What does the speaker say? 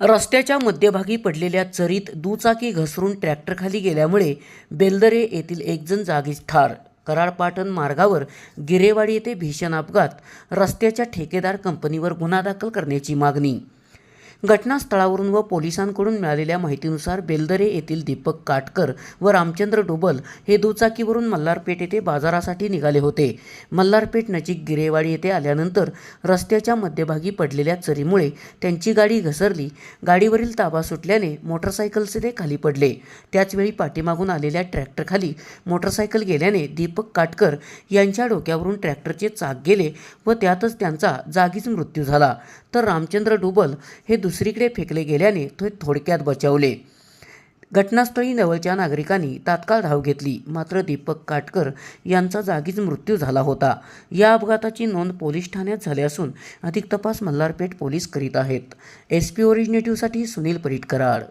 रस्त्याच्या मध्यभागी पडलेल्या चरीत दुचाकी घसरून ट्रॅक्टरखाली गेल्यामुळे बेलदरे येथील एकजण जागीच ठार. कराडपाटण मार्गावर गिरेवाडी येथे भीषण अपघात रस्त्याच्या ठेकेदार कंपनीवर गुन्हा दाखल करण्याची मागणी. घटनास्थळावरून व पोलिसांकडून मिळालेल्या माहितीनुसार बेलदरे येथील दीपक काटकर व रामचंद्र डोबल हे दुचाकीवरून मल्हारपेठ येथे बाजारासाठी निघाले होते. मल्हारपेठ नजीक गिरेवाडी येथे आल्यानंतर रस्त्याच्या मध्यभागी पडलेल्या चरीमुळे त्यांची गाडी घसरली. गाडीवरील ताबा सुटल्याने मोटरसायकलचे ते खाली पडले. त्याचवेळी पाठीमागून आलेल्या ट्रॅक्टरखाली मोटरसायकल गेल्याने दीपक काटकर यांच्या डोक्यावरून ट्रॅक्टरचे चाक गेले व त्यातच त्यांचा जागीच मृत्यू झाला. तर रामचंद्र डुबल हे दुसरीकडे फेकले गेल्याने ते थोडक्यात बचावले. घटनास्थळी जवळच्या नागरिकांनी तात्काळ धाव घेतली. मात्र दीपक काटकर यांचा जागीच मृत्यू झाला होता. या अपघाताची नोंद पोलीस ठाण्यात झाली असून अधिक तपास मल्हारपेठ पोलीस करीत आहेत. एस पी ओरिजिनेटिव्हसाठी सुनील परिटकराड.